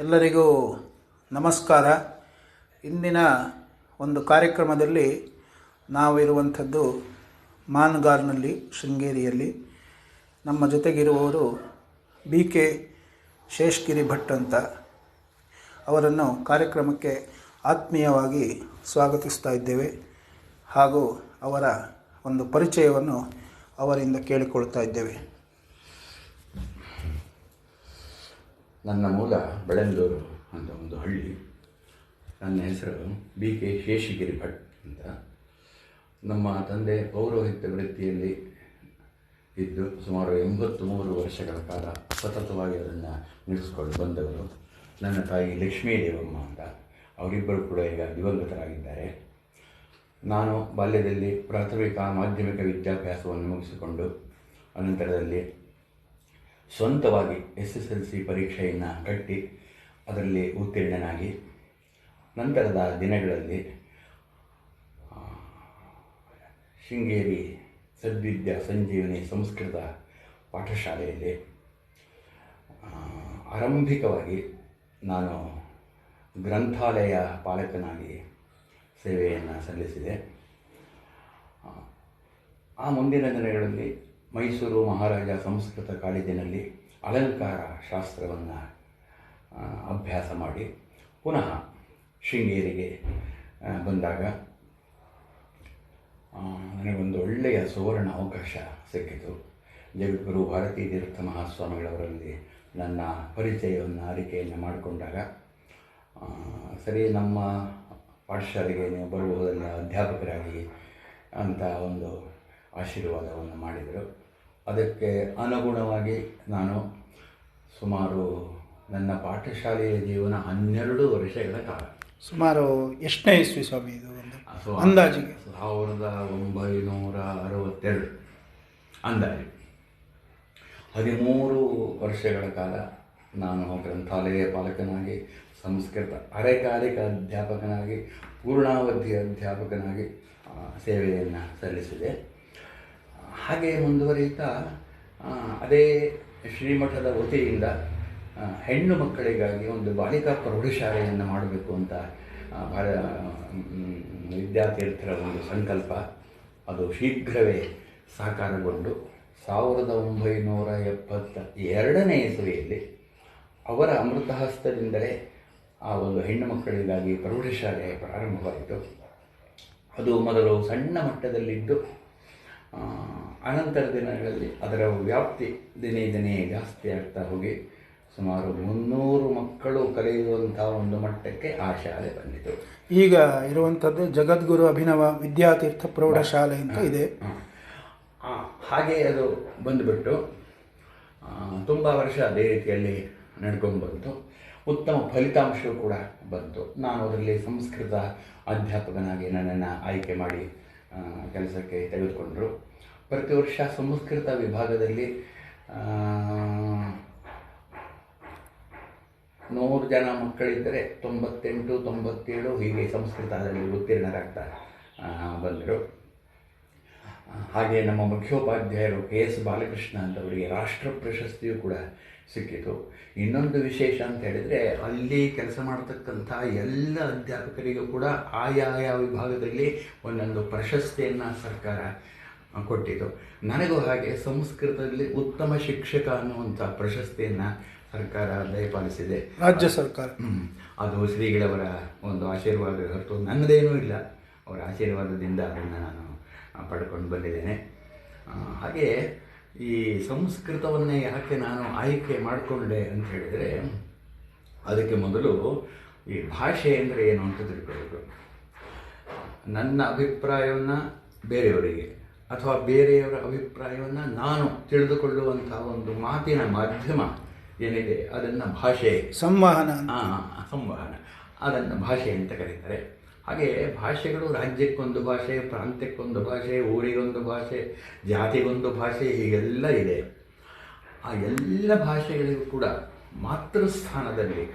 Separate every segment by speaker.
Speaker 1: ಎಲ್ಲರಿಗೂ ನಮಸ್ಕಾರ. ಇಂದಿನ ಒಂದು ಕಾರ್ಯಕ್ರಮದಲ್ಲಿ ನಾವಿರುವಂಥದ್ದು ಮಾನ್ಗಾರ್ನಲ್ಲಿ, ಶೃಂಗೇರಿಯಲ್ಲಿ. ನಮ್ಮ ಜೊತೆಗಿರುವವರು ಬಿ ಕೆ ಶೇಷ್ಗಿರಿ ಭಟ್ ಅಂತ. ಅವರನ್ನು ಕಾರ್ಯಕ್ರಮಕ್ಕೆ ಆತ್ಮೀಯವಾಗಿ ಸ್ವಾಗತಿಸ್ತಾ ಇದ್ದೇವೆ ಹಾಗೂ ಅವರ ಒಂದು ಪರಿಚಯವನ್ನು ಅವರಿಂದ ಕೇಳಿಕೊಳ್ತಾ ಇದ್ದೇವೆ.
Speaker 2: ನನ್ನ ಮೂಲ ಬೆಳಂದೂರು ಅಂತ ಒಂದು ಹಳ್ಳಿ. ನನ್ನ ಹೆಸರು ಬಿ ಕೆ ಶೇಷಗಿರಿ ಭಟ್ ಅಂತ. ನಮ್ಮ ತಂದೆ ಪೌರೋಹಿತ್ಯ ವೃತ್ತಿಯಲ್ಲಿ ಇದ್ದು ಸುಮಾರು ಎಂಬತ್ತು ಮೂರು ವರ್ಷಗಳ ಕಾಲ ಸತತವಾಗಿ ಅದನ್ನು ನಡೆಸಿಕೊಂಡು ಬಂದವರು. ನನ್ನ ತಾಯಿ ಲಕ್ಷ್ಮೀ ದೇವಮ್ಮ ಅಂತ. ಅವರಿಬ್ಬರು ಕೂಡ ಈಗ ದಿವಂಗತರಾಗಿದ್ದಾರೆ. ನಾನು ಬಾಲ್ಯದಲ್ಲಿ ಪ್ರಾಥಮಿಕ ಮಾಧ್ಯಮಿಕ ವಿದ್ಯಾಭ್ಯಾಸವನ್ನು ಮುಗಿಸಿಕೊಂಡು, ಅನಂತರದಲ್ಲಿ ಸ್ವಂತವಾಗಿ ಎಸ್ ಎಸ್ ಎಲ್ ಸಿ ಪರೀಕ್ಷೆಯನ್ನು ಕಟ್ಟಿ ಅದರಲ್ಲಿ ಉತ್ತೀರ್ಣನಾಗಿ ನಂತರದ ದಿನಗಳಲ್ಲಿ ಶೃಂಗೇರಿ ಸದ್ವಿದ್ಯಾ ಸಂಜೀವನಿ ಸಂಸ್ಕೃತ ಪಾಠಶಾಲೆಯಲ್ಲಿ ಆರಂಭಿಕವಾಗಿ ನಾನು ಗ್ರಂಥಾಲಯ ಪಾಲಕನಾಗಿ ಸೇವೆಯನ್ನು ಸಲ್ಲಿಸಿದೆ. ಆ ಮುಂದಿನ ದಿನಗಳಲ್ಲಿ ಮೈಸೂರು ಮಹಾರಾಜ ಸಂಸ್ಕೃತ ಕಾಲೇಜಿನಲ್ಲಿ ಅಲಂಕಾರ ಶಾಸ್ತ್ರವನ್ನು ಅಭ್ಯಾಸ ಮಾಡಿ ಪುನಃ ಶೃಂಗೇರಿಗೆ ಬಂದಾಗ ನನಗೊಂದು ಒಳ್ಳೆಯ ಸುವರ್ಣ ಅವಕಾಶ ಸಿಕ್ಕಿತು. ಜಗದ್ಗುರು ಭಾರತೀ ತೀರ್ಥ ಮಹಾಸ್ವಾಮಿಗಳವರಲ್ಲಿ ನನ್ನ ಪರಿಚಯವನ್ನು ಆರಿಕೆಯನ್ನು ಮಾಡಿಕೊಂಡಾಗ ಸರಿ ನಮ್ಮ ಪಾಠಶಾಲೆಗೆ ನೀವು ಬರಬಹುದಲ್ಲ ಅಧ್ಯಾಪಕರಾಗಿ ಅಂತ ಒಂದು ಆಶೀರ್ವಾದವನ್ನು ಮಾಡಿದರು. ಅದಕ್ಕೆ ಅನುಗುಣವಾಗಿ ನಾನು ಸುಮಾರು ನನ್ನ ಪಾಠಶಾಲೆಯ ಜೀವನ ಹನ್ನೆರಡು ವರ್ಷಗಳ ಕಾಲ.
Speaker 1: ಸುಮಾರು ಎಷ್ಟನೇ ಇಸ್ವಿ ಸ್ವಾಮಿ ಇದು ಒಂದು
Speaker 2: ಸೊ
Speaker 1: ಅಂದಾಜಿಗೆ?
Speaker 2: ಸಾವಿರದ ಒಂಬೈನೂರ ಅರವತ್ತೆರಡು ಅಂದಾಜು. ಹದಿಮೂರು ವರ್ಷಗಳ ಕಾಲ ನಾನು ಗ್ರಂಥಾಲಯ ಪಾಲಕನಾಗಿ ಸಂಸ್ಕೃತ ಅರೆಕಾಲಿಕ ಅಧ್ಯಾಪಕನಾಗಿ ಪೂರ್ಣಾವಧಿ ಅಧ್ಯಾಪಕನಾಗಿ ಸೇವೆಯನ್ನು ಸಲ್ಲಿಸಿದೆ. ಹಾಗೆ ಮುಂದುವರಿಯುತ್ತಾ ಅದೇ ಶ್ರೀಮಠದ ವತಿಯಿಂದ ಹೆಣ್ಣು ಮಕ್ಕಳಿಗಾಗಿ ಒಂದು ಬಾಲಿಕಾ ಪ್ರೌಢಶಾಲೆಯನ್ನು ಮಾಡಬೇಕು ಅಂತ ಮ್, ವಿದ್ಯಾತೀರ್ಥರ ಒಂದು ಸಂಕಲ್ಪ. ಅದು ಶೀಘ್ರವೇ ಸಾಕಾರಗೊಂಡು ಸಾವಿರದ ಒಂಬೈನೂರ ಎಪ್ಪತ್ತ ಎರಡನೇ ಇಸವಿಯಲ್ಲಿ ಅವರ ಅಮೃತಹಸ್ತದಿಂದಲೇ ಆ ಒಂದು ಹೆಣ್ಣು ಮಕ್ಕಳಿಗಾಗಿ ಪ್ರೌಢಶಾಲೆ ಪ್ರಾರಂಭವಾಯಿತು. ಅದು ಮೊದಲು ಸಣ್ಣ ಮಟ್ಟದಲ್ಲಿದ್ದು ಅನಂತರ ದಿನಗಳಲ್ಲಿ ಅದರ ವ್ಯಾಪ್ತಿ ದಿನೇ ದಿನೇ ಜಾಸ್ತಿ ಆಗ್ತಾ ಹೋಗಿ ಸುಮಾರು ಮುನ್ನೂರು ಮಕ್ಕಳು ಕಲಿಯುವಂಥ ಒಂದು ಮಟ್ಟಕ್ಕೆ ಆ ಶಾಲೆ ಬಂದಿತು.
Speaker 1: ಈಗ ಇರುವಂಥದ್ದು ಜಗದ್ಗುರು ಅಭಿನವ ವಿದ್ಯಾತೀರ್ಥ ಪ್ರೌಢಶಾಲೆ ಅಂತ ಇದೆ.
Speaker 2: ಹಾಗೆ ಅದು ಬಂದುಬಿಟ್ಟು ತುಂಬ ವರ್ಷ ಅದೇ ರೀತಿಯಲ್ಲಿ ನಡ್ಕೊಂಡು ಬಂತು. ಉತ್ತಮ ಫಲಿತಾಂಶವೂ ಕೂಡ ಬಂತು. ನಾನು ಅದರಲ್ಲಿ ಸಂಸ್ಕೃತ ಅಧ್ಯಾಪಕನಾಗಿ ನನ್ನನ್ನು ಆಯ್ಕೆ ಮಾಡಿ ಕೆಲಸಕ್ಕೆ ತೆಗೆದುಕೊಂಡರು. ಪ್ರತಿ ವರ್ಷ ಸಂಸ್ಕೃತ ವಿಭಾಗದಲ್ಲಿ ನೂರು ಜನ ಮಕ್ಕಳಿದ್ದರೆ ತೊಂಬತ್ತೆಂಟು, ತೊಂಬತ್ತೇಳು ಹೀಗೆ ಸಂಸ್ಕೃತದಲ್ಲಿ ಉತ್ತೀರ್ಣರಾಗ್ತಾ ಬಂದರು. ಹಾಗೆ ನಮ್ಮ ಮುಖ್ಯೋಪಾಧ್ಯಾಯರು ಕೆ ಎಸ್ ಬಾಲಕೃಷ್ಣ ಅಂತವರಿಗೆ ರಾಷ್ಟ್ರ ಪ್ರಶಸ್ತಿಯೂ ಕೂಡ ಸಿಕ್ಕಿತು. ಇನ್ನೊಂದು ವಿಶೇಷ ಅಂತ ಹೇಳಿದರೆ ಅಲ್ಲಿ ಕೆಲಸ ಮಾಡತಕ್ಕಂಥ ಎಲ್ಲ ಅಧ್ಯಾಪಕರಿಗೂ ಕೂಡ ಆಯಾಯ ವಿಭಾಗದಲ್ಲಿ ಒಂದೊಂದು ಪ್ರಶಸ್ತಿಯನ್ನು ಸರ್ಕಾರ ಕೊಟ್ಟಿತು. ನನಗೂ ಹಾಗೆ ಸಂಸ್ಕೃತದಲ್ಲಿ ಉತ್ತಮ ಶಿಕ್ಷಕ ಅನ್ನುವಂಥ ಪ್ರಶಸ್ತಿಯನ್ನು ಸರ್ಕಾರ ದಯಪಾಲಿಸಿದೆ.
Speaker 1: ರಾಜ್ಯ ಸರ್ಕಾರ.
Speaker 2: ಅದು ಶ್ರೀಗಳವರ ಒಂದು ಆಶೀರ್ವಾದ ಹೊರತು ನನ್ನದೇನೂ ಇಲ್ಲ. ಅವರ ಆಶೀರ್ವಾದದಿಂದ ಅದನ್ನು ನಾನು ಪಡ್ಕೊಂಡು ಬಂದಿದ್ದೇನೆ. ಹಾಗೆ ಈ ಸಂಸ್ಕೃತವನ್ನೇ ಯಾಕೆ ನಾನು ಆಯ್ಕೆ ಮಾಡಿಕೊಂಡೆ ಅಂತ ಹೇಳಿದರೆ ಅದಕ್ಕೆ ಮೊದಲು ಈ ಭಾಷೆ ಅಂದರೆ ಏನು ಅಂತ ತಿಳ್ಕೊಳ್ಬೇಕು ನನ್ನ ಅಭಿಪ್ರಾಯವನ್ನು ಬೇರೆಯವರಿಗೆ ಅಥವಾ ಬೇರೆಯವರ ಅಭಿಪ್ರಾಯವನ್ನು ನಾನು ತಿಳಿದುಕೊಳ್ಳುವಂಥ ಒಂದು ಮಾತಿನ ಮಾಧ್ಯಮ ಏನಿದೆ ಅದನ್ನು ಭಾಷೆ.
Speaker 1: ಸಂವಹನ
Speaker 2: ಹಾಂ ಸಂವಹನ. ಅದನ್ನು ಭಾಷೆ ಅಂತ ಕರೀತಾರೆ. ಹಾಗೆ ಭಾಷೆಗಳು ರಾಜ್ಯಕ್ಕೊಂದು ಭಾಷೆ, ಪ್ರಾಂತ್ಯಕ್ಕೊಂದು ಭಾಷೆ, ಊರಿಗೊಂದು ಭಾಷೆ, ಜಾತಿಗೊಂದು ಭಾಷೆ, ಹೀಗೆಲ್ಲ ಇದೆ. ಆ ಎಲ್ಲ ಭಾಷೆಗಳಿಗೂ ಕೂಡ ಮಾತೃಸ್ಥಾನದಲ್ಲಿ,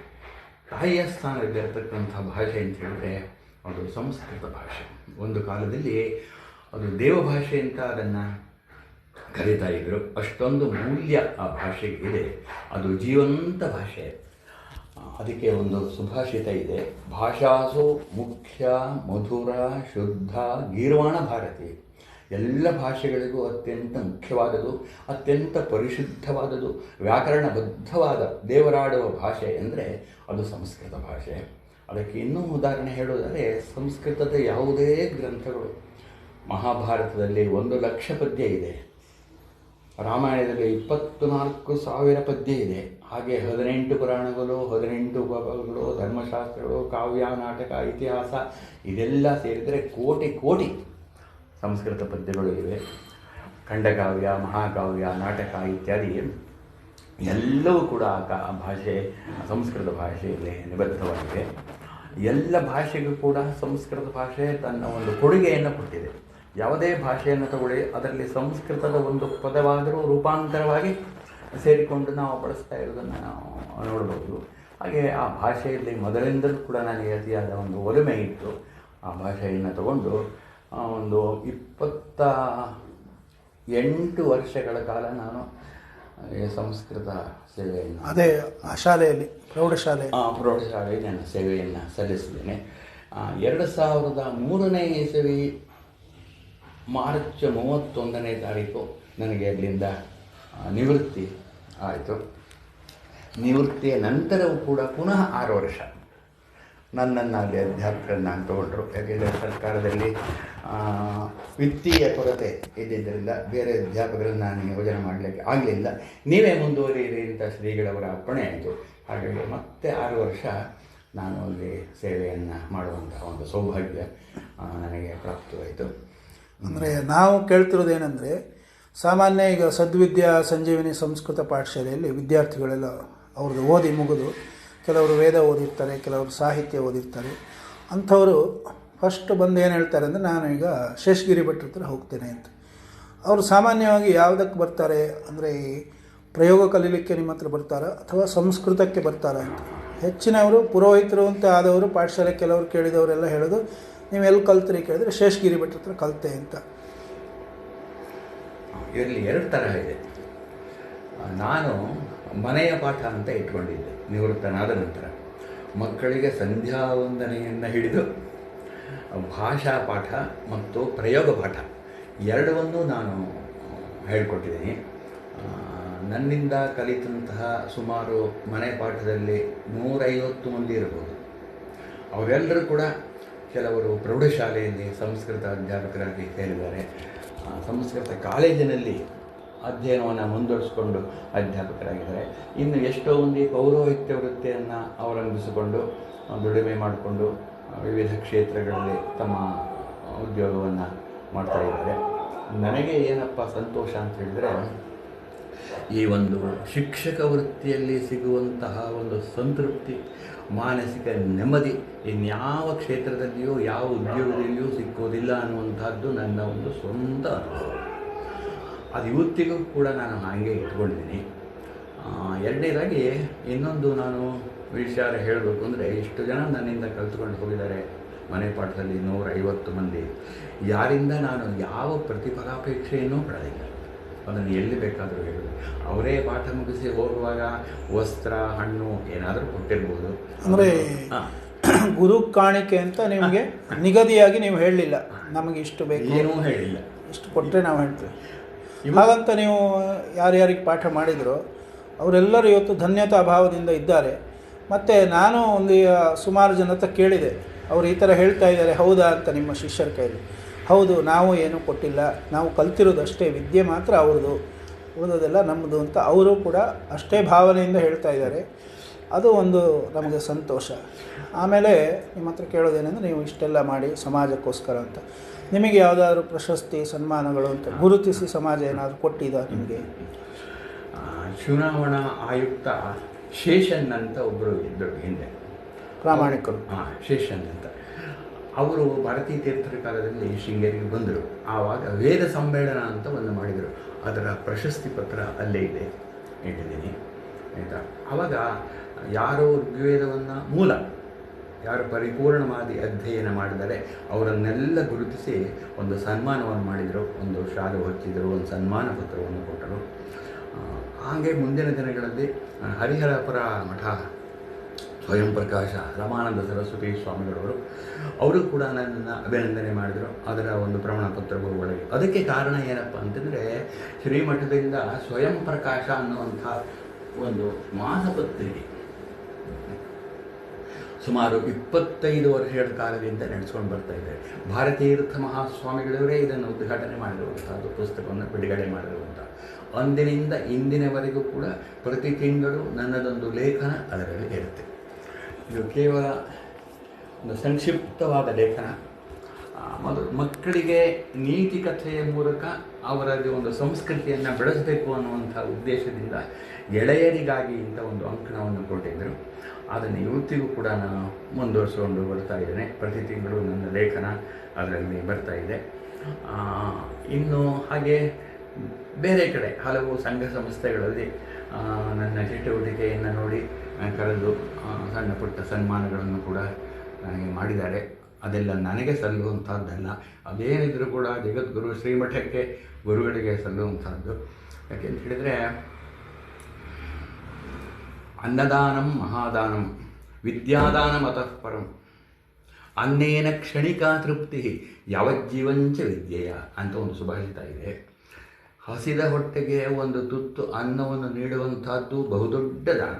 Speaker 2: ತಾಯಿಯ ಸ್ಥಾನದಲ್ಲಿರ್ತಕ್ಕಂಥ ಭಾಷೆ ಅಂತ ಹೇಳಿದ್ರೆ ಅದು ಸಂಸ್ಕೃತ ಭಾಷೆ. ಒಂದು ಕಾಲದಲ್ಲಿ ಅದು ದೇವಭಾಷೆ ಅಂತ ಅದನ್ನು ಕರೀತಾ ಇದ್ರು. ಅಷ್ಟೊಂದು ಮೂಲ್ಯ ಆ ಭಾಷೆಗೆ ಇದೆ. ಅದು ಜೀವಂತ ಭಾಷೆ. ಅದಕ್ಕೆ ಒಂದು ಸುಭಾಷಿತ ಇದೆ. ಭಾಷಾಸು ಮುಖ್ಯ, ಮಧುರ, ಶುದ್ಧ, ಗೀರ್ವಾಣ ಭಾರತಿ. ಎಲ್ಲ ಭಾಷೆಗಳಿಗೂ ಅತ್ಯಂತ ಮುಖ್ಯವಾದದು ಅತ್ಯಂತ ಪರಿಶುದ್ಧವಾದದು ವ್ಯಾಕರಣಬದ್ಧವಾದ ದೇವರಾಡುವ ಭಾಷೆ ಅಂದರೆ ಅದು ಸಂಸ್ಕೃತ ಭಾಷೆ. ಅದಕ್ಕೆ ಇನ್ನೂ ಉದಾಹರಣೆ ಹೇಳೋದಾದರೆ ಸಂಸ್ಕೃತದ ಯಾವುದೇ ಗ್ರಂಥಗಳು ಮಹಾಭಾರತದಲ್ಲಿ ಒಂದು ಲಕ್ಷ ಪದ್ಯ ಇದೆ. ರಾಮಾಯಣದಲ್ಲಿ ಇಪ್ಪತ್ತು ನಾಲ್ಕು ಸಾವಿರ ಪದ್ಯ ಇದೆ. ಹಾಗೆ ಹದಿನೆಂಟು ಪುರಾಣಗಳು, ಹದಿನೆಂಟು ಉಪಗಳು ಧರ್ಮಶಾಸ್ತ್ರಗಳು, ಕಾವ್ಯ, ನಾಟಕ, ಇತಿಹಾಸ ಇದೆಲ್ಲ ಸೇರಿದರೆ ಕೋಟಿ ಕೋಟಿ ಸಂಸ್ಕೃತ ಪದ್ಯಗಳು ಇವೆ. ಖಂಡಕಾವ್ಯ, ಮಹಾಕಾವ್ಯ, ನಾಟಕ ಇತ್ಯಾದಿ ಎಲ್ಲವೂ ಕೂಡ ಆ ಭಾಷೆ, ಸಂಸ್ಕೃತ ಭಾಷೆಯಲ್ಲಿ ನಿಬದ್ಧವಾಗಿದೆ. ಎಲ್ಲ ಭಾಷೆಗೂ ಕೂಡ ಸಂಸ್ಕೃತ ಭಾಷೆ ತನ್ನ ಒಂದು ಕೊಡುಗೆಯನ್ನು ಕೊಟ್ಟಿದೆ. ಯಾವುದೇ ಭಾಷೆಯನ್ನು ತಗೊಳ್ಳಿ ಅದರಲ್ಲಿ ಸಂಸ್ಕೃತದ ಒಂದು ಪದವಾದರೂ ರೂಪಾಂತರವಾಗಿ ಸೇರಿಕೊಂಡು ನಾವು ಬಳಸ್ತಾ ಇರೋದನ್ನು ನಾವು ನೋಡ್ಬೋದು. ಹಾಗೆ ಆ ಭಾಷೆಯಲ್ಲಿ ಮೊದಲಿಂದಲೂ ಕೂಡ ನನಗೆ ಅತಿಯಾದ ಒಂದು ಒಲುಮೆ ಇತ್ತು. ಆ ಭಾಷೆಯನ್ನು ತಗೊಂಡು ಒಂದು ಇಪ್ಪತ್ತ ಎಂಟು ವರ್ಷಗಳ ಕಾಲ ನಾನು ಸಂಸ್ಕೃತ ಸೇವೆಯನ್ನು
Speaker 1: ಅದೇ ಆ ಶಾಲೆಯಲ್ಲಿ ಪ್ರೌಢಶಾಲೆ.
Speaker 2: ಆ, ಪ್ರೌಢಶಾಲೆಯಲ್ಲಿ ನಾನು ಸೇವೆಯನ್ನು ಸಲ್ಲಿಸಿದ್ದೇನೆ. ಎರಡು ಸಾವಿರದ ಮೂರನೇ ಇಸವಿ ಮಾರ್ಚ್ ಮೂವತ್ತೊಂದನೇ ತಾರೀಕು ನನಗೆ ಅಲ್ಲಿಂದ ನಿವೃತ್ತಿ ಆಯಿತು. ನಿವೃತ್ತಿಯ ನಂತರವೂ ಕೂಡ ಪುನಃ ಆರು ವರ್ಷ. ನನ್ನನ್ನು ಅಲ್ಲಿ ಅಧ್ಯಾಪಕರನ್ನಾಗಿ ತಗೊಂಡ್ರು. ಯಾಕೆಂದರೆ ಸರ್ಕಾರದಲ್ಲಿ ವಿತ್ತೀಯ ಕೊರತೆ ಇದ್ದಿದ್ದರಿಂದ ಬೇರೆ ಅಧ್ಯಾಪಕರನ್ನು ನಾನು ಯೋಜನೆ ಮಾಡಲಿಕ್ಕೆ ಆಗಲಿಲ್ಲ. ನೀವೇ ಮುಂದುವರಿಯಿರಿ ಅಂತ ಶ್ರೀಗಳವರ ಅಪ್ಪಣೆ ಆಯಿತು. ಹಾಗಾಗಿ ಮತ್ತೆ ಆರು ವರ್ಷ ನಾನು ಅಲ್ಲಿ ಸೇವೆಯನ್ನು ಮಾಡುವಂತಹ ಒಂದು ಸೌಭಾಗ್ಯ ನನಗೆ ಪ್ರಾಪ್ತವಾಯಿತು.
Speaker 1: ಅಂದರೆ ನಾವು ಕೇಳ್ತಿರೋದೇನೆಂದರೆ ಸಾಮಾನ್ಯ ಈಗ ಸದ್ವಿದ್ಯಾ ಸಂಜೀವಿನಿ ಸಂಸ್ಕೃತ ಪಾಠಶಾಲೆಯಲ್ಲಿ ವಿದ್ಯಾರ್ಥಿಗಳೆಲ್ಲ ಅವ್ರದ್ದು ಓದಿ ಮುಗಿದು ಕೆಲವರು ವೇದ ಓದಿರ್ತಾರೆ, ಕೆಲವರು ಸಾಹಿತ್ಯ ಓದಿರ್ತಾರೆ. ಅಂಥವರು ಫಸ್ಟ್ ಬಂದು ಏನು ಹೇಳ್ತಾರೆ ಅಂದರೆ ನಾನು ಈಗ ಶೇಷಗಿರಿ ಭಟ್ರ ಹತ್ರ ಹೋಗ್ತೇನೆ ಅಂತ. ಅವರು ಸಾಮಾನ್ಯವಾಗಿ ಯಾವುದಕ್ಕೆ ಬರ್ತಾರೆ ಅಂದರೆ ಈ ಪ್ರಯೋಗ ಕಲೀಲಿಕ್ಕೆ ನಿಮ್ಮ ಹತ್ರ ಬರ್ತಾರ ಅಥವಾ ಸಂಸ್ಕೃತಕ್ಕೆ ಬರ್ತಾರ ಅಂತ. ಹೆಚ್ಚಿನವರು ಪುರೋಹಿತರು ಅಂತ ಆದವರು ಪಾಠಶಾಲೆ ಕೆಲವರು ಕೇಳಿದವರೆಲ್ಲ ಹೇಳೋದು ನೀವು ಎಲ್ಲಿ ಕಲ್ತ್ರಿ ಕೇಳಿದ್ರೆ ಶೇಷಗಿರಿ ಬೆಟ್ಟ ಹತ್ರ ಕಲಿತೆ ಅಂತ.
Speaker 2: ಇದರಲ್ಲಿ ಎರಡು ತರಹ ಇದೆ. ನಾನು ಮನೆಯ ಪಾಠ ಅಂತ ಇಟ್ಕೊಂಡಿದ್ದೆ, ನಿವೃತ್ತನಾದ ನಂತರ. ಮಕ್ಕಳಿಗೆ ಸಂಧ್ಯಾ ವಂದನೆಯನ್ನು ಹಿಡಿದು ಭಾಷಾ ಪಾಠ ಮತ್ತು ಪ್ರಯೋಗ ಪಾಠ ಎರಡವನ್ನೂ ನಾನು ಹೇಳ್ಕೊಟ್ಟಿದ್ದೀನಿ. ನನ್ನಿಂದ ಕಲಿತಂತಹ ಸುಮಾರು ಮನೆ ಪಾಠದಲ್ಲಿ ನೂರೈವತ್ತು ಮಂದಿ ಇರಬಹುದು ಅವರೆಲ್ಲರೂ ಕೂಡ ಕೆಲವರು ಪ್ರೌಢಶಾಲೆಯಲ್ಲಿ ಸಂಸ್ಕೃತ ಅಧ್ಯಾಪಕರಾಗಿ ಸೇರಿದ್ದಾರೆ. ಸಂಸ್ಕೃತ ಕಾಲೇಜಿನಲ್ಲಿ ಅಧ್ಯಯನವನ್ನು ಮುಂದುವರಿಸಿಕೊಂಡು ಅಧ್ಯಾಪಕರಾಗಿದ್ದಾರೆ. ಇನ್ನು ಎಷ್ಟೋ ಮಂದಿ ಪೌರೋಹಿತ್ಯ ವೃತ್ತಿಯನ್ನು ಅವಲಂಬಿಸಿಕೊಂಡು ದುಡಿಮೆ ಮಾಡಿಕೊಂಡು ವಿವಿಧ ಕ್ಷೇತ್ರಗಳಲ್ಲಿ ತಮ್ಮ ಉದ್ಯೋಗವನ್ನು ಮಾಡ್ತಾ ಇದ್ದಾರೆ. ನನಗೆ ಏನಪ್ಪ ಸಂತೋಷ ಅಂತ ಹೇಳಿದರೆ ಈ ಒಂದು ಶಿಕ್ಷಕ ವೃತ್ತಿಯಲ್ಲಿ ಸಿಗುವಂತಹ ಒಂದು ಸಂತೃಪ್ತಿ, ಮಾನಸಿಕ ನೆಮ್ಮದಿ ಇನ್ಯಾವ ಕ್ಷೇತ್ರದಲ್ಲಿಯೂ, ಯಾವ ಉದ್ಯೋಗದಲ್ಲಿಯೂ ಸಿಕ್ಕೋದಿಲ್ಲ ಅನ್ನುವಂಥದ್ದು ನನ್ನ ಒಂದು ಸ್ವಂತ ಅನುಭವ. ಅದು ಇವತ್ತಿಗೂ ಕೂಡ ನಾನು ಹಾಗೆ ಇಟ್ಕೊಂಡಿದ್ದೀನಿ. ಎರಡನೇದಾಗಿ ಇನ್ನೊಂದು ನಾನು ವಿಚಾರ ಹೇಳಬೇಕು ಅಂದರೆ, ಇಷ್ಟು ಜನ ನನ್ನಿಂದ ಕಲ್ತ್ಕೊಂಡು ಹೋಗಿದ್ದಾರೆ. ಮನೆ ಪಾಠದಲ್ಲಿ ನೂರೈವತ್ತು ಮಂದಿ. ಯಾರಿಂದ ನಾನು ಯಾವ ಪ್ರತಿಫಲಾಪೇಕ್ಷೆಯನ್ನು ಪಡೆದಿಲ್ಲ. ಅದನ್ನು ಎಲ್ಲಿ ಬೇಕಾದರೂ ಹೇಳಿ ಅವರೇ ಪಾಠ ಮುಗಿಸಿ ಹೋಗುವಾಗ ವಸ್ತ್ರ ಹಣ್ಣು ಏನಾದರೂ ಕೊಟ್ಟಿರ್ಬೋದು.
Speaker 1: ಅಂದರೆ ಗುರು ಕಾಣಿಕೆ ಅಂತ ನಿಮಗೆ ನಿಗದಿಯಾಗಿ ನೀವು ಹೇಳಲಿಲ್ಲ. ನಮಗೆ ಇಷ್ಟು ಬೇಕು.
Speaker 2: ಏನೂ ಹೇಳಿಲ್ಲ.
Speaker 1: ಇಷ್ಟು ಕೊಟ್ಟರೆ ನಾವು ಹೇಳ್ತೇವೆ. ಇವಾಗಂತ ನೀವು ಯಾರ್ಯಾರಿಗೆ ಪಾಠ ಮಾಡಿದ್ರೋ ಅವರೆಲ್ಲರೂ ಇವತ್ತು ಧನ್ಯತಾ ಭಾವದಿಂದ ಇದ್ದಾರೆ. ಮತ್ತು ನಾನು ಒಂದು ಸುಮಾರು ಜನ ಹತ್ರ ಕೇಳಿದೆ. ಅವರು ಈ ಥರ ಹೇಳ್ತಾ ಇದ್ದಾರೆ ಹೌದಾ ಅಂತ ನಿಮ್ಮ ಶಿಷ್ಯರ ಕೈಲಿ ಹೌದು ನಾವು ಏನೂ ಕೊಟ್ಟಿಲ್ಲ. ನಾವು ಕಲ್ತಿರೋದಷ್ಟೇ ವಿದ್ಯೆ ಮಾತ್ರ ಅವ್ರದ್ದು. ಓದೋದೆಲ್ಲ ನಮ್ಮದು ಅಂತ ಅವರು ಕೂಡ ಅಷ್ಟೇ ಭಾವನೆಯಿಂದ ಹೇಳ್ತಾ ಇದ್ದಾರೆ. ಅದು ಒಂದು ನಮಗೆ ಸಂತೋಷ. ಆಮೇಲೆ ನಿಮ್ಮ ಹತ್ರ ಕೇಳೋದೇನೆಂದರೆ ನೀವು ಇಷ್ಟೆಲ್ಲ ಮಾಡಿ ಸಮಾಜಕ್ಕೋಸ್ಕರ ಅಂತ. ನಿಮಗೆ ಯಾವುದಾದ್ರೂ ಪ್ರಶಸ್ತಿ ಸನ್ಮಾನಗಳು ಅಂತ ಗುರುತಿಸಿ ಸಮಾಜ ಏನಾದರೂ ಕೊಟ್ಟಿದ ನಿಮಗೆ?
Speaker 2: ಚುನಾವಣಾ ಆಯುಕ್ತ ಶೇಷನ್ ಅಂತ ಒಬ್ಬರು ಇದ್ದರು ಹಿಂದೆ.
Speaker 1: ಪ್ರಾಮಾಣಿಕರು.
Speaker 2: ಹಾಂ ಶೇಷನ್ ಅಂತ. ಅವರು ಭಾರತೀಯ ತೀರ್ಥರ ಕಾಲದಲ್ಲಿ ಶೃಂಗೇರಿಗೆ ಬಂದರು. ಆವಾಗ ವೇದ ಸಮ್ಮೇಳನ ಅಂತ ಒಂದು ಮಾಡಿದರು. ಅದರ ಪ್ರಶಸ್ತಿ ಪತ್ರ ಅಲ್ಲೇ ಇದೆ ಇಟ್ಟಿದ್ದೀನಿ ಆಯಿತಾ? ಆವಾಗ ಯಾರೋ ಋಗ್ವೇದವನ್ನು ಮೂಲ, ಯಾರು ಪರಿಪೂರ್ಣವಾಗಿ ಅಧ್ಯಯನ ಮಾಡಿದರೆ ಅವರನ್ನೆಲ್ಲ ಗುರುತಿಸಿ ಒಂದು ಸನ್ಮಾನವನ್ನು ಮಾಡಿದರು. ಒಂದು ಶಾಲು ಹೊಚ್ಚಿದರು ಒಂದು ಸನ್ಮಾನ ಪತ್ರವನ್ನು ಕೊಟ್ಟರು. ಹಾಗೆ ಮುಂದಿನ ದಿನಗಳಲ್ಲಿ ಹರಿಹರಪುರ ಮಠ ಸ್ವಯಂ ಪ್ರಕಾಶ ರಮಾನಂದ ಸರಸ್ವತಿ ಸ್ವಾಮಿಗಳವರು, ಅವರು ಕೂಡ ನನ್ನನ್ನು ಅಭಿನಂದನೆ ಮಾಡಿದರು, ಅದರ ಒಂದು ಪ್ರಮಾಣ ಪತ್ರಗಳು ಒಳಗೆ ಅದಕ್ಕೆ ಕಾರಣ ಏನಪ್ಪ ಅಂತಂದರೆ, ಶ್ರೀಮಠದಿಂದ ಸ್ವಯಂ ಪ್ರಕಾಶ ಅನ್ನುವಂಥ ಒಂದು ಮಾಸಪತ್ರಿಕೆ ಸುಮಾರು ಇಪ್ಪತ್ತೈದು ವರ್ಷಗಳ ಕಾಲದಿಂದ ನಡೆಸ್ಕೊಂಡು ಬರ್ತಾ ಇದ್ದಾರೆ ಭಾರತೀರ್ಥ ಮಹಾಸ್ವಾಮಿಗಳವರೇ ಇದನ್ನು ಉದ್ಘಾಟನೆ ಮಾಡಿರುವಂಥದ್ದು, ಪುಸ್ತಕವನ್ನು ಬಿಡುಗಡೆ ಮಾಡಿರುವಂಥ. ಅಂದಿನಿಂದ ಇಂದಿನವರೆಗೂ ಕೂಡ ಪ್ರತಿ ತಿಂಗಳು ನನ್ನದೊಂದು ಲೇಖನ ಅದರಲ್ಲಿ ಇರುತ್ತೆ. ಇದು ಕೇವಲ ಒಂದು ಸಂಕ್ಷಿಪ್ತವಾದ ಲೇಖನ. ಮೊದಲು ಮಕ್ಕಳಿಗೆ ನೀತಿ ಕಥೆಯ ಮೂಲಕ ಅವರಲ್ಲಿ ಒಂದು ಸಂಸ್ಕೃತಿಯನ್ನು ಬೆಳೆಸಬೇಕು ಅನ್ನುವಂಥ ಉದ್ದೇಶದಿಂದ ಗೆಳೆಯರಿಗಾಗಿ ಇಂಥ ಒಂದು ಅಂಕಣವನ್ನು ಕೊಟ್ಟಿದ್ದರು ಅದನ್ನು ಇವತ್ತಿಗೂ ಕೂಡ ನಾನು ಮುಂದುವರಿಸಿಕೊಂಡು ಬರ್ತಾ ಇದ್ದೇನೆ. ಪ್ರತಿ ತಿಂಗಳು ನನ್ನ ಲೇಖನ ಅದರಲ್ಲಿ ಬರ್ತಾ ಇದೆ. ಇನ್ನು ಹಾಗೆ ಬೇರೆ ಕಡೆ ಹಲವು ಸಂಘ ಸಂಸ್ಥೆಗಳಲ್ಲಿ ನನ್ನ ಚಟುವಟಿಕೆಯನ್ನು ನೋಡಿ ಕರೆದು ಸಣ್ಣ ಪುಟ್ಟ ಸನ್ಮಾನಗಳನ್ನು ಕೂಡ ನನಗೆ ಮಾಡಿದ್ದಾರೆ. ಅದೆಲ್ಲ ನನಗೆ ಸಲ್ಲುವಂಥದ್ದಲ್ಲ ಅದೇನಿದ್ರೂ ಕೂಡ ಜಗದ್ಗುರು ಶ್ರೀಮಠಕ್ಕೆ ಗುರುಗಳಿಗೆ ಸಲ್ಲುವಂಥದ್ದು ಯಾಕೆಂತ ಹೇಳಿದರೆ, ಅನ್ನದಾನಂ ಮಹಾದಾನಂ ವಿದ್ಯಾದಾನ ಮತಃಪರಂ ಅನ್ನೇನ ಕ್ಷಣಿಕ ತೃಪ್ತಿ ಯಾವಜ್ಜೀವಂಚ ವಿದ್ಯೆಯ ಅಂತ ಒಂದು ಸುಭಾಷಿತ ಇದೆ. ಹಸಿದ ಹೊಟ್ಟೆಗೆ ಒಂದು ತುತ್ತು ಅನ್ನವನ್ನು ನೀಡುವಂಥದ್ದು ಬಹುದೊಡ್ಡ ದಾನ.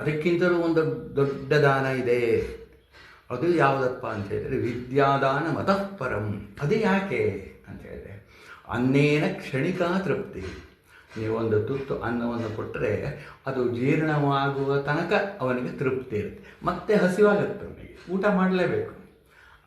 Speaker 2: ಅದಕ್ಕಿಂತಲೂ ಒಂದು ದೊಡ್ಡ ದಾನ ಇದೆ. ಅದು ಯಾವುದಪ್ಪ ಅಂತ ಹೇಳಿದರೆ, ವಿದ್ಯಾದಾನ ಮತಃ ಪರಂ. ಅದು ಯಾಕೆ ಅಂತ ಹೇಳಿದರೆ, ಅನ್ನೇನ ಕ್ಷಣಿಕಾ ತೃಪ್ತಿ. ನೀವೊಂದು ತುತ್ತು ಅನ್ನವನ್ನು ಕೊಟ್ಟರೆ ಅದು ಜೀರ್ಣವಾಗುವ ತನಕ ಅವನಿಗೆ ತೃಪ್ತಿ ಇರುತ್ತೆ. ಮತ್ತೆ ಹಸಿವಾಗುತ್ತೆ ಅವನಿಗೆ. ಊಟ ಮಾಡಲೇಬೇಕು.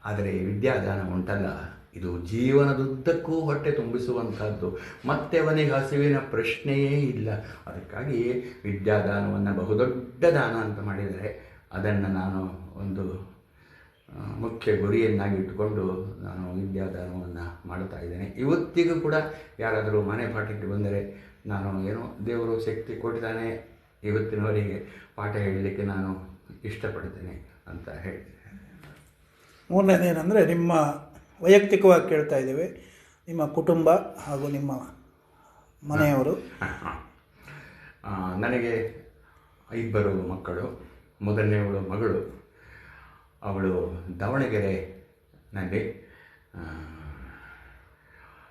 Speaker 2: ಆದರೆ ವಿದ್ಯಾದಾನ ಉಂಟಲ್ಲ. ಇದು ಜೀವನದುದ್ದಕ್ಕೂ ಹೊಟ್ಟೆ ತುಂಬಿಸುವಂಥದ್ದು. ಮತ್ತೆ ಅವನಿಗೆ ಹಸಿವಿನ ಪ್ರಶ್ನೆಯೇ ಇಲ್ಲ. ಅದಕ್ಕಾಗಿ ವಿದ್ಯಾದಾನವನ್ನು ಬಹುದೊಡ್ಡ ದಾನ ಅಂತ ಮಾಡಿದರೆ ಅದನ್ನು ನಾನು ಒಂದು ಮುಖ್ಯ ಗುರಿಯನ್ನಾಗಿ ಇಟ್ಟುಕೊಂಡು ನಾನು ವಿದ್ಯಾದಾನವನ್ನು ಮಾಡ್ತಾ ಇದ್ದೇನೆ. ಇವತ್ತಿಗೂ ಕೂಡ ಯಾರಾದರೂ ಮನೆ ಪಾಠಕ್ಕೆ ಬಂದರೆ ನಾನು ಏನೋ ದೇವರು ಶಕ್ತಿ ಕೊಟ್ಟಿದ್ದಾನೆ ಇವತ್ತಿನವರಿಗೆ ಪಾಠ ಹೇಳಲಿಕ್ಕೆ ನಾನು ಇಷ್ಟಪಡ್ತೇನೆ ಅಂತ ಹೇಳ್ತೇನೆ
Speaker 1: ಮೂರನೇದೇನೆಂದರೆ ನಿಮ್ಮ ವೈಯಕ್ತಿಕವಾಗಿ ಕೇಳ್ತಾ ಇದ್ದೀವಿ. ನಿಮ್ಮ ಕುಟುಂಬ ಹಾಗೂ ನಿಮ್ಮ ಮನೆಯವರು.
Speaker 2: ನನಗೆ ಇಬ್ಬರು ಮಕ್ಕಳು ಮೊದಲನೆಯವಳು ಮಗಳು. ಅವಳು ದಾವಣಗೆರೆನಲ್ಲಿ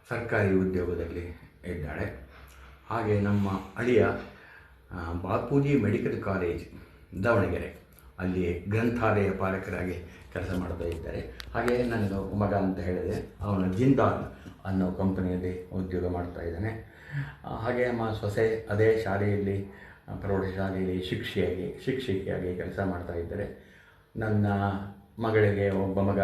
Speaker 2: ಸರ್ಕಾರಿ ಉದ್ಯೋಗದಲ್ಲಿ ಇದ್ದಾಳೆ. ಹಾಗೆ ನಮ್ಮ ಅಳಿಯ ಬಾಪೂಜಿ ಮೆಡಿಕಲ್ ಕಾಲೇಜ್, ದಾವಣಗೆರೆ. ಅಲ್ಲಿ ಗ್ರಂಥಾಲಯ ಪಾಲಕರಾಗಿ ಕೆಲಸ ಮಾಡ್ತಾ ಇದ್ದಾರೆ. ಹಾಗೆಯೇ ನನ್ನ ಮಗ ಅಂತ ಹೇಳಿದೆ ಅವನು ಜಿಂದಾಲ್ ಅನ್ನೋ ಕಂಪನಿಯಲ್ಲಿ ಉದ್ಯೋಗ ಮಾಡ್ತಾ ಇದ್ದಾನೆ. ಹಾಗೆ ನಮ್ಮ ಸೊಸೆ ಅದೇ ಶಾಲೆಯಲ್ಲಿ ಪ್ರೌಢಶಾಲೆಯಲ್ಲಿ ಶಿಕ್ಷೆಯಾಗಿ, ಶಿಕ್ಷಕಿಯಾಗಿ ಕೆಲಸ ಮಾಡ್ತಾ ಇದ್ದಾರೆ. ನನ್ನ ಮಗಳಿಗೆ ಒಬ್ಬ ಮಗ,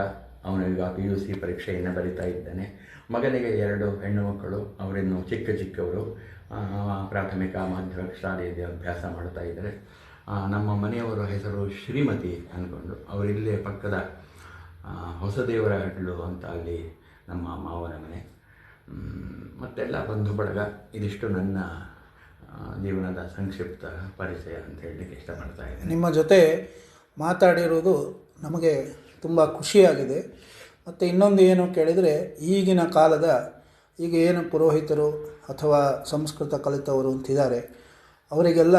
Speaker 2: ಅವನು ಈಗ ಪಿ ಯು ಸಿ ಪರೀಕ್ಷೆಯನ್ನು ಬರಿತಾ ಇದ್ದಾನೆ. ಮಗನಿಗೆ ಎರಡು ಹೆಣ್ಣು ಮಕ್ಕಳು, ಅವರಿನ್ನು ಚಿಕ್ಕ ಚಿಕ್ಕವರು. ಪ್ರಾಥಮಿಕ, ಮಾಧ್ಯಮಿಕ ಶಾಲೆಯಲ್ಲಿ ಅಭ್ಯಾಸ ಮಾಡ್ತಾ ಇದ್ದಾರೆ. ನಮ್ಮ ಮನೆಯವರ ಹೆಸರು ಶ್ರೀಮತಿ ಅಂದ್ಕೊಂಡು ಅವರಿಲ್ಲೇ ಪಕ್ಕದ ಹೊಸದೇವರ ಹಡ್ಲು ಅಂತ ಅಲ್ಲಿ ನಮ್ಮ ಮಾವನ ಮನೆ. ಮತ್ತೆಲ್ಲ ಬಂಧು ಬಳಗ, ಇದಿಷ್ಟು ನನ್ನ ಜೀವನದ ಸಂಕ್ಷಿಪ್ತ ಪರಿಚಯ ಅಂತ ಹೇಳಲಿಕ್ಕೆ ಇಷ್ಟಪಡ್ತಾ ಇದ್ದೇನೆ.
Speaker 1: ನಿಮ್ಮ ಜೊತೆ ಮಾತಾಡಿರುವುದು ನಮಗೆ ತುಂಬ ಖುಷಿಯಾಗಿದೆ. ಮತ್ತು ಇನ್ನೊಂದು ಏನು ಕೇಳಿದರೆ, ಈಗಿನ ಕಾಲದ ಈಗ ಏನು ಪುರೋಹಿತರು ಅಥವಾ ಸಂಸ್ಕೃತ ಕಲಿತವರು ಅಂತಿದ್ದಾರೆ, ಅವರಿಗೆಲ್ಲ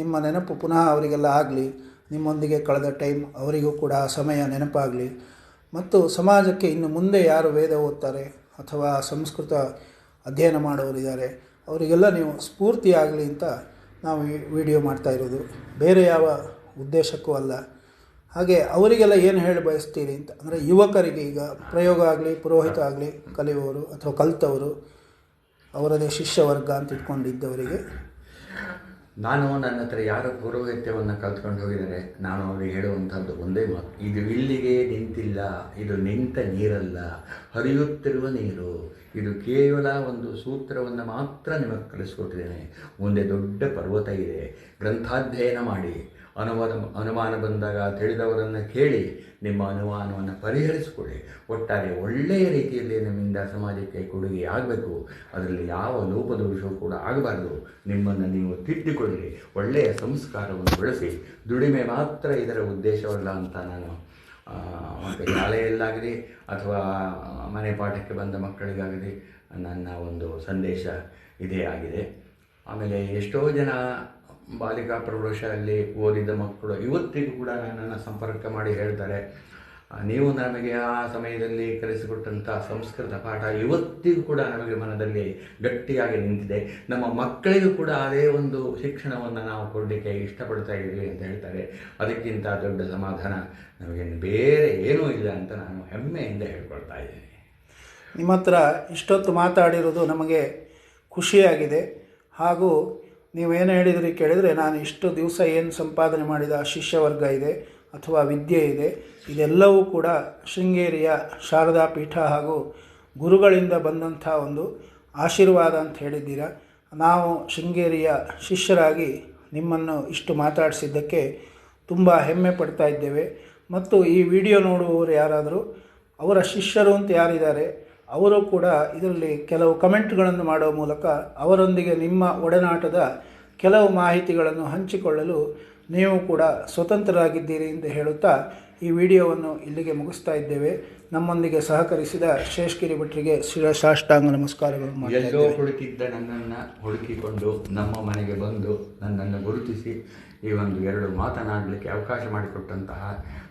Speaker 1: ನಿಮ್ಮ ನೆನಪು ಪುನಃ ಅವರಿಗೆಲ್ಲ ಆಗಲಿ, ನಿಮ್ಮೊಂದಿಗೆ ಕಳೆದ ಟೈಮ್ ಅವರಿಗೂ ಕೂಡ ಸಮಯ ನೆನಪಾಗಲಿ. ಮತ್ತು ಸಮಾಜಕ್ಕೆ ಇನ್ನು ಮುಂದೆ ಯಾರು ವೇದ ಓದ್ತಾರೆ ಅಥವಾ ಸಂಸ್ಕೃತ ಅಧ್ಯಯನ ಮಾಡೋರಿದ್ದಾರೆ ಅವರಿಗೆಲ್ಲ ನೀವು ಸ್ಫೂರ್ತಿಯಾಗಲಿ ಅಂತ ನಾವು ವಿಡಿಯೋ ಮಾಡ್ತಾ ಇರೋದು. ಬೇರೆ ಯಾವ ಉದ್ದೇಶಕ್ಕೂ ಅಲ್ಲ. ಹಾಗೆ ಅವರಿಗೆಲ್ಲ ಏನು ಹೇಳಿ ಬಯಸ್ತೀರಿ ಅಂತ, ಅಂದರೆ ಯುವಕರಿಗೆ ಈಗ ಪ್ರಯೋಗ ಆಗಲಿ, ಪುರೋಹಿತ ಆಗಲಿ, ಕಲಿಯುವವರು ಅಥವಾ ಕಲಿತವರು, ಅವರದೇ ಶಿಷ್ಯ ವರ್ಗ ಅಂತ ಇಟ್ಕೊಂಡಿದ್ದವರಿಗೆ
Speaker 2: ನಾನು ನನ್ನ ಹತ್ರ ಯಾರು ಪುರೋಹಿತ್ಯವನ್ನು ಕಲ್ತ್ಕೊಂಡು ಹೋಗಿದ್ದಾರೆ, ನಾನು ಅವರಿಗೆ ಹೇಳುವಂಥದ್ದು ಒಂದೇ ಮಾತು. ಇದು ಇಲ್ಲಿಗೆ ನಿಂತಿಲ್ಲ, ಇದು ನಿಂತ ನೀರಲ್ಲ, ಹರಿಯುತ್ತಿರುವ ನೀರು. ಇದು ಕೇವಲ ಒಂದು ಸೂತ್ರವನ್ನು ಮಾತ್ರ ನಿಮಗೆ ಕಲಿಸ್ಕೊಟ್ಟಿದ್ದೇನೆ. ಮುಂದೆ ದೊಡ್ಡ ಪರ್ವತ ಇದೆ, ಗ್ರಂಥಾಧ್ಯಯನ ಮಾಡಿ. ಅನುಮಾನ ಅನುಮಾನ ಬಂದಾಗ ತಿಳಿದವರನ್ನು ಕೇಳಿ ನಿಮ್ಮ ಅನುಮಾನವನ್ನು ಪರಿಹರಿಸಿಕೊಳ್ಳಿ. ಒಟ್ಟಾರೆ ಒಳ್ಳೆಯ ರೀತಿಯಲ್ಲಿ ನಿಮ್ಮಿಂದ ಸಮಾಜಕ್ಕೆ ಕೊಡುಗೆ ಆಗಬೇಕು. ಅದರಲ್ಲಿ ಯಾವ ಲೋಪದೋಷವೂ ಕೂಡ ಆಗಬಾರ್ದು. ನಿಮ್ಮನ್ನು ನೀವು ತಿದ್ದಿಕೊಳ್ಳಿ. ಒಳ್ಳೆಯ ಸಂಸ್ಕಾರವನ್ನು ಬೆಳೆಸಿ. ದುಡಿಮೆ ಮಾತ್ರ ಇದರ ಉದ್ದೇಶವಲ್ಲ ಅಂತ ನಾನು ಶಾಲೆಯಲ್ಲಾಗಲಿ ಅಥವಾ ಮನೆ ಪಾಠಕ್ಕೆ ಬಂದ ಮಕ್ಕಳಿಗಾಗಲಿ ನನ್ನ ಒಂದು ಸಂದೇಶ ಇದೇ ಆಗಿದೆ. ಆಮೇಲೆ ಎಷ್ಟೋ ಜನ ಬಾಲಿಕಾ ಪ್ರೌಢಶಾಲೆಯಲ್ಲಿ ಓದಿದ ಮಕ್ಕಳು. ಇವತ್ತಿಗೂ ಕೂಡ ನನ್ನನ್ನು ಸಂಪರ್ಕ ಮಾಡಿ ಹೇಳ್ತಾರೆ ನೀವು ನಮಗೆ ಆ ಸಮಯದಲ್ಲಿ ಕಲಿಸಿಕೊಟ್ಟಂಥ ಸಂಸ್ಕೃತ ಪಾಠ ಇವತ್ತಿಗೂ ಕೂಡ ನಮಗೆ ಮನದಲ್ಲಿ ಗಟ್ಟಿಯಾಗಿ ನಿಂತಿದೆ. ನಮ್ಮ ಮಕ್ಕಳಿಗೂ ಕೂಡ ಅದೇ ಒಂದು ಶಿಕ್ಷಣವನ್ನು ನಾವು ಕೊಡಲಿಕ್ಕೆ ಇಷ್ಟಪಡ್ತಾ ಇದ್ದೀವಿ ಅಂತ ಹೇಳ್ತಾರೆ. ಅದಕ್ಕಿಂತ ದೊಡ್ಡ ಸಮಾಧಾನ ನಮಗೆ ಬೇರೆ ಏನೂ ಇಲ್ಲ ಅಂತ ನಾನು ಹೆಮ್ಮೆಯಿಂದ ಹೇಳ್ಕೊಳ್ತಾ ಇದ್ದೀನಿ.
Speaker 1: ನಿಮ್ಮ ಹತ್ರ ಇಷ್ಟೊತ್ತು ಮಾತಾಡಿರೋದು ನಮಗೆ ಖುಷಿಯಾಗಿದೆ. ಹಾಗೂ ನೀವೇನು ಹೇಳಿದ್ರಿ ಕೇಳಿದರೆ ನಾನು ಇಷ್ಟು ದಿವಸ ಏನು ಸಂಪಾದನೆ ಮಾಡಿದ, ಶಿಷ್ಯವರ್ಗ ಇದೆ ಅಥವಾ ವಿದ್ಯೆ ಇದೆ, ಇದೆಲ್ಲವೂ ಕೂಡ ಶೃಂಗೇರಿಯ ಶಾರದಾ ಪೀಠ ಹಾಗೂ ಗುರುಗಳಿಂದ ಬಂದಂಥ ಒಂದು ಆಶೀರ್ವಾದ ಅಂತ ಹೇಳಿದ್ದೀರಾ. ನಾವು ಶೃಂಗೇರಿಯ ಶಿಷ್ಯರಾಗಿ ನಿಮ್ಮನ್ನು ಇಷ್ಟು ಮಾತಾಡಿಸಿದ್ದಕ್ಕೆ ತುಂಬ ಹೆಮ್ಮೆ ಪಡ್ತಾ ಇದ್ದೇವೆ. ಮತ್ತು ಈ ವಿಡಿಯೋ ನೋಡುವವರು ಯಾರಾದರೂ, ಅವರ ಶಿಷ್ಯರು ಅಂತ ಯಾರಿದ್ದಾರೆ, ಅವರು ಕೂಡ ಇದರಲ್ಲಿ ಕೆಲವು ಕಮೆಂಟ್ಗಳನ್ನು ಮಾಡುವ ಮೂಲಕ ಅವರೊಂದಿಗೆ ನಿಮ್ಮ ಒಡನಾಟದ ಕೆಲವು ಮಾಹಿತಿಗಳನ್ನು ಹಂಚಿಕೊಳ್ಳಲು ನೀವು ಕೂಡ ಸ್ವತಂತ್ರರಾಗಿದ್ದೀರಿ ಎಂದು ಹೇಳುತ್ತಾ ಈ ವಿಡಿಯೋವನ್ನು ಇಲ್ಲಿಗೆ ಮುಗಿಸ್ತಾ ಇದ್ದೇವೆ. ನಮ್ಮೊಂದಿಗೆ ಸಹಕರಿಸಿದ ಶೇಷಗಿರಿ ಭಟ್ರಿಗೆ ಶಿರಸಾಷ್ಟಾಂಗ ನಮಸ್ಕಾರಗಳು
Speaker 2: ಎಲ್ಲೋ ಹುಡುಕಿದ್ದ ನನ್ನನ್ನು ಹುಡುಕಿಕೊಂಡು ನಮ್ಮ ಮನೆಗೆ ಬಂದು ನನ್ನನ್ನು ಗುರುತಿಸಿ ಈ ಒಂದು ಎರಡು ಮಾತನಾಡಲಿಕ್ಕೆ ಅವಕಾಶ ಮಾಡಿಕೊಟ್ಟಂತಹ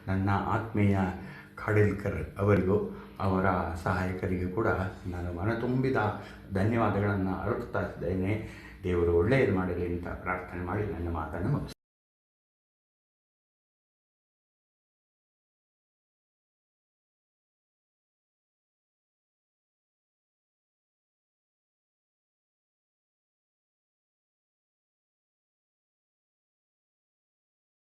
Speaker 2: ನನ್ನ ಆತ್ಮೀಯ ಖಾಡಿಲ್ಕರ್ ಅವರಿಗೂ ಅವರ ಸಹಾಯಕರಿಗೂ ಕೂಡ ನಾನು ಮನ ತುಂಬಿದ ಧನ್ಯವಾದಗಳನ್ನು ಅರ್ಪಿಸ್ತಾ ಇದ್ದೇನೆ. ದೇವರು ಒಳ್ಳೆಯದು ಮಾಡಲಿ ಅಂತ ಪ್ರಾರ್ಥನೆ ಮಾಡಿ ನನ್ನ ಮಾತನ್ನು ಮುಗಿಸ್ತೇನೆ.